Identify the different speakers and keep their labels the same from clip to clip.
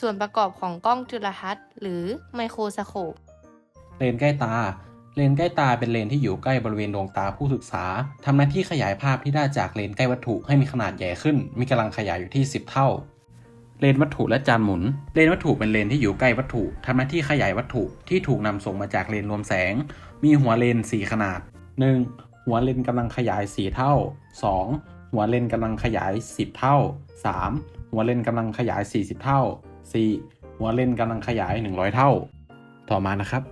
Speaker 1: ส่วนประกอบของกล้องจุลทรรศน์หรือไมโครสโคป
Speaker 2: เลนส์ใกล้ตา เลนส์ใกล้ตาเป็นเลนส์ที่อยู่ใกล้บริเวณดวงตาผู้ศึกษาทำหน้าที่ขยายภาพที่ได้จากเลนส์ใกล้วัตถุให้มีขนาดใหญ่ขึ้น มีกำลังขยายอยู่ที่ 10 เท่า เลนส์วัตถุและจานหมุน เลนส์วัตถุเป็นเลนส์ที่อยู่ใกล้วัตถุทำหน้าที่ขยายวัตถุที่ถูกนำส่งมาจากเลนส์รวมแสง มีหัวเลนส์4ขนาด 1. หัวเลนส์กำลังขยาย 4 เท่า 2. หัวเลนส์กำลังขยาย 10 เท่า 3. หัวเลนส์กำลังขยาย 40 เท่า 4. หัวเล่นกำลังขยาย 100 เท่า ต่อมานะครับ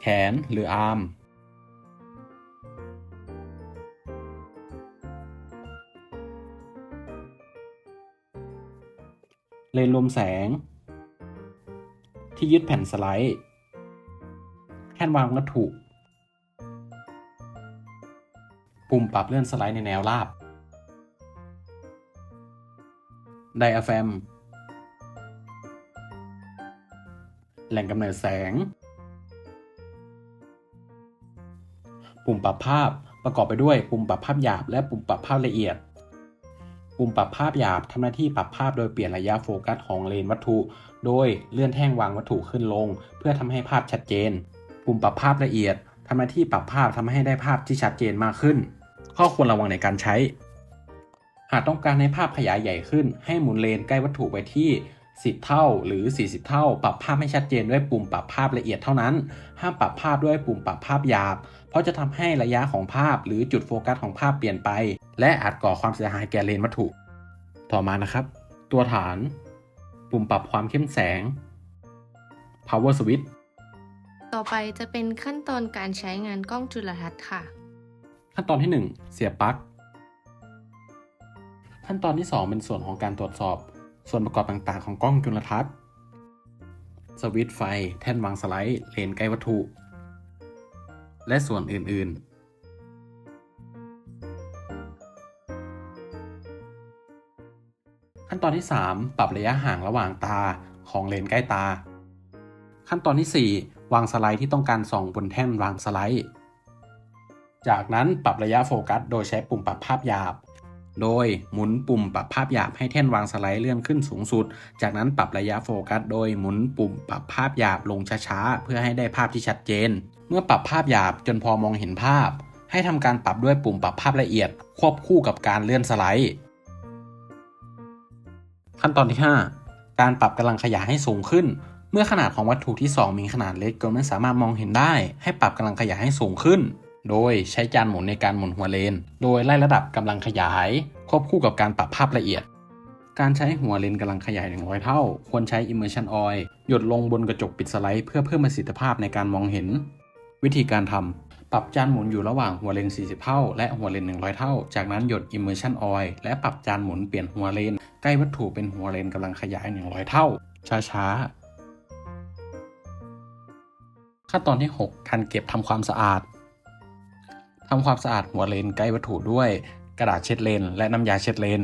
Speaker 2: แขนหรืออาร์มเลนรวมแสง ที่ยึดแผ่นสไลด์แท่นวางวัตถุปุ่มปรับเลื่อนสไลด์ในแนวราบไดอะแฟม แหล่งกำเนิดแสง ปุ่มปรับภาพประกอบไปด้วยปุ่มปรับภาพหยาบและปุ่มปรับภาพละเอียด ปุ่มปรับภาพหยาบทำหน้าที่ปรับภาพโดยเปลี่ยนระยะโฟกัสของเลนวัตถุ โดยเลื่อนแท่งวางวัตถุขึ้นลง เพื่อทำให้ภาพชัดเจน ปุ่มปรับภาพละเอียดทำหน้าที่ปรับภาพทำให้ได้ภาพที่ชัดเจนมากขึ้น ข้อควรระวังในการใช้ หากต้องการให้ภาพขยายใหญ่ขึ้น ให้หมุนเลนใกล้วัตถุไปที่ 10 เท่าหรือ 40 เท่า ปรับภาพให้ชัดเจนด้วยปุ่มปรับภาพละเอียดเท่านั้น ห้ามปรับภาพด้วยปุ่มปรับภาพหยาบ เพราะจะทำให้ระยะของภาพหรือจุดโฟกัสของภาพเปลี่ยนไป และอาจก่อความเสียหายแก่เลนวัตถุ ต่อมานะครับ ตัวฐาน ปุ่มปรับความเข้มแสง power switch
Speaker 1: ต่อไปจะเป็นขั้นตอนการใช้งานกล้องจุลทรรศน์ค่ะ
Speaker 2: ขั้นตอนที่ 1 เสียบปลั๊กขั้นตอนที่ 2 เป็นส่วนของการตรวจสอบ ส่วนประกอบต่างๆ ของกล้องจุลทรรศน์ สวิตช์ไฟ แท่นวางสไลด์ เลนส์ใกล้วัตถุ และส่วนอื่นๆขั้นตอนที่ 3 ปรับระยะห่างระหว่างตาของเลนส์ใกล้ตา ขั้นตอนที่ 4 วางสไลด์ที่ต้องการส่องบนแท่นวางสไลด์ จากนั้นปรับระยะโฟกัส โดยใช้ปุ่มปรับภาพหยาบ โดยหมุนปุ่มปรับภาพหยาบให้แท่นวางสไลด์เลื่อนขึ้นสูงสุด จากนั้นปรับระยะโฟกัสโดยหมุนปุ่มปรับภาพหยาบลงช้าๆ เพื่อให้ได้ภาพที่ชัดเจน เมื่อปรับภาพหยาบจนพอมองเห็นภาพ ให้ทำการปรับด้วยปุ่มปรับภาพละเอียด ควบคู่กับการเลื่อนสไลด์ ขั้นตอนที่ 5 การปรับกำลังขยายให้สูงขึ้น เมื่อขนาดของวัตถุที่ 2 มีขนาดเล็กจนไม่สามารถมองเห็นได้ ให้ปรับกำลังขยายให้สูงขึ้น โดยใช้จานหมุนในการหมุนหัวเลน โดยไล่ระดับกำลังขยาย ควบคู่กับการปรับภาพละเอียด การใช้หัวเลนกำลังขยาย 100 เท่า ควรใช้ immersion oil หยดลงบนกระจกปิดสไลด์เพื่อเพิ่มประสิทธิภาพในการมองเห็น วิธีการทำปรับจานหมุนอยู่ระหว่างหัวเลน 40 เท่า และหัวเลน 100 เท่า จากนั้นหยด immersion oil และปรับจานหมุนเปลี่ยนหัวเลน ใกล้วัตถุเป็นหัวเลนกำลังขยาย 100 เท่า ช้าๆขั้นตอนที่ 6 การเก็บทำความสะอาด ทำความสะอาดหัวเลนใกล้วัตถุด้วยกระดาษเช็ดเลน และน้ำยาเช็ดเลน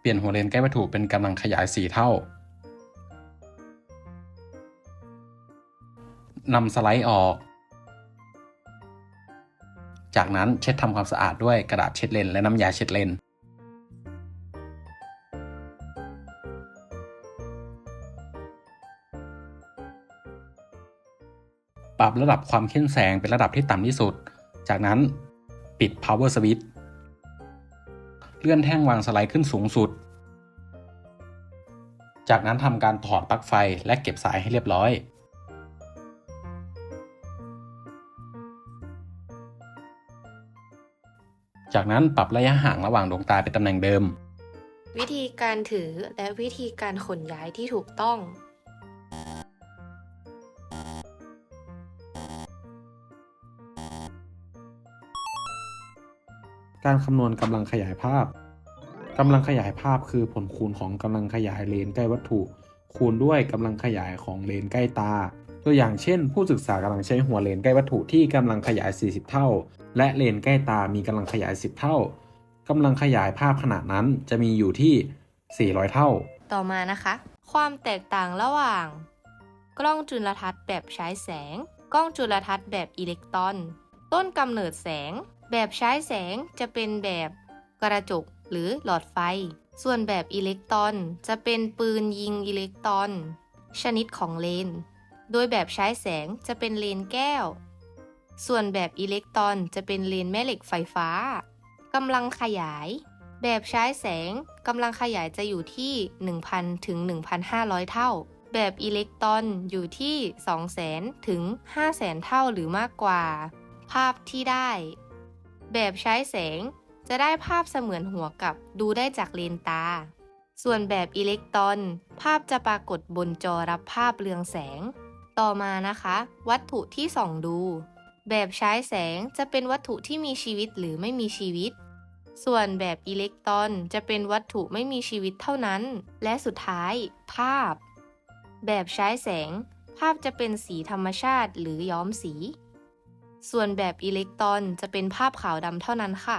Speaker 2: เปลี่ยนหัวเลนใกล้วัตถุเป็นกำลังขยาย 4 เท่านำสไลด์ออก จากนั้นเช็ดทำความสะอาดด้วยกระดาษเช็ดเลน และน้ำยาเช็ดเลน ปรับระดับความเข้มแสงเป็นระดับที่ต่ำที่สุด จากนั้นปิด power switch เลื่อนแท่งวางสไลด์ขึ้นสูงสุด จากนั้นทำการถอดปลั๊กไฟและเก็บสายให้เรียบร้อย จากนั้นปรับระยะห่างระหว่างดวงตาเป็นตำแหน่งเดิม
Speaker 1: วิธีการถือและวิธีการขนย้ายที่ถูกต้อง
Speaker 2: การคำนวณกำลังขยายภาพกำลังขยายภาพคือผลคูณของกำลังขยายเลนใกล้วัตถุ คูณด้วยกำลังขยายของเลนใกล้ตา ตัวอย่างเช่น ผู้ศึกษากำลังใช้หัวเลนใกล้วัตถุที่กำลังขยาย 40 เท่า และเลนใกล้ตามีกำลังขยาย 10 เท่ากำลังขยายภาพขนาดนั้นจะมีอยู่ที่ 400 เท่า
Speaker 1: ต่อมานะคะ ความแตกต่างระหว่าง กล้องจุลทรรศน์แบบใช้แสง กล้องจุลทรรศน์แบบอิเล็กตรอน ต้นกำเนิดแสง แบบใช้แสงจะเป็นแบบกระจกหรือหลอดไฟ ส่วนแบบอิเล็กตรอนจะเป็นปืนยิงอิเล็กตรอน ชนิดของเลน โดยแบบใช้แสงจะเป็นเลนแก้ว ส่วนแบบอิเล็กตรอนจะเป็นเลนแม่เหล็กไฟฟ้ากำลังขยาย แบบใช้แสงกำลังขยายจะอยู่ที่ 1,000 ถึง 1,500 เท่า แบบอิเล็กตรอนอยู่ที่ 200,000 ถึง 500,000 เท่าหรือมากกว่า ภาพที่ได้ แบบใช้แสง จะได้ภาพเสมือนหัวกับดูได้จากเลนตา ส่วนแบบอิเล็กตรอน ภาพจะปรากฏบนจอรับภาพเรืองแสง ต่อมานะคะ วัตถุที่ส่องดู แบบใช้แสงจะเป็นวัตถุที่มีชีวิตหรือไม่มีชีวิต ส่วนแบบอิเล็กตรอนจะเป็นวัตถุไม่มีชีวิตเท่านั้น และสุดท้าย ภาพ แบบใช้แสง ภาพจะเป็นสีธรรมชาติหรือย้อมสี ส่วนแบบอิเล็กตรอนจะเป็นภาพขาวดำเท่านั้นค่ะ